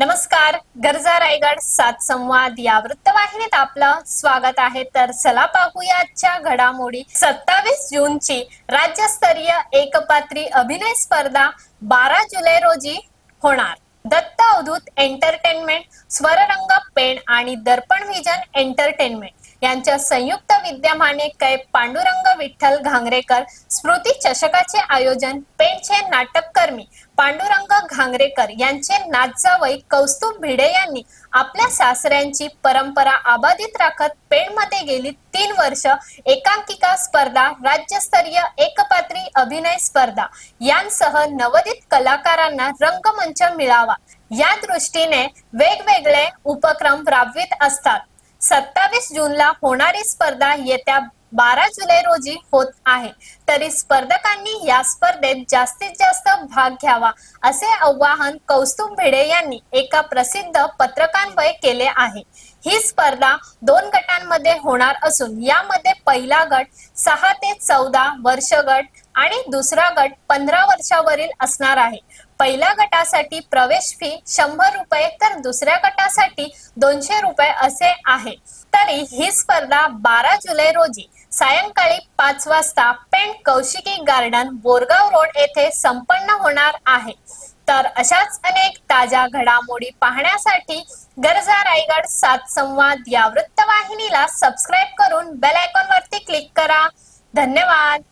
नमस्कार गरजा रायगड सात संवाद या वृत्तवाहिनीत आपलं स्वागत आहे. तर चला पाहूया आजच्या घडामोडी. सत्तावीस जूनची राज्यस्तरीय एकपात्री अभिनय स्पर्धा बारा जुलै रोजी होणार. दत्त अवधूत एंटरटेनमेंट स्वररंग पेण आणि दर्पण विजन एंटरटेनमेंट. यांच्या संयुक्त विद्यमाने कै पांडुरंग विठ्ठल घांगरेकर स्मृती चषकाचे आयोजन पेठचे नाटककर्मी पांडुरंग घांगरेकर यांचे नातजावई कौस्तुभ भिडे यांनी आपल्या सासऱ्यांची परंपरा अबाधित राखत पेणमध्ये गेली तीन वर्ष एकांकिका स्पर्धा राज्यस्तरीय एकपात्री अभिनय स्पर्धा यांसह नवोदित कलाकारांना रंगमंच मिळावा. या दृष्टीने वेगवेगळे उपक्रम राबवित असतात. सत्तावीस जूनला होणारी स्पर्धा येत्या बारा जुलै रोजी होत आहे. तरी स्पर्धकांनी या स्पर्धेत जास्तीत जास्त भाग घ्यावा असे आवाहन कौस्तुभ भिडे यांनी एका प्रसिद्ध पत्रकान्वये केले आहे. ही स्पर्धा दोन गटांमध्ये होणार असून यामध्ये पहिला गट सहा ते चौदा वर्ष गट आणि दुसरा गट पंधरा वर्षावरील असणार आहे. पहिल्या गटासाठी प्रवेश फी शंभर रुपये तर दुसऱ्या गटासाठी दोनशे रुपये असे आहे. तरी ही स्पर्धा बारा जुलै रोजी सायंकाळी पाच वाजता पेंट कौशिकी गार्डन बोरगाव रोड येथे संपन्न होणार आहे. तर अशाच अनेक ताज्या घडामोडी पाहण्यासाठी गरजा रायगड सात संवाद या वृत्तवाहिनीला सबस्क्राईब करून बेल आयकॉन वरती क्लिक करा. धन्यवाद.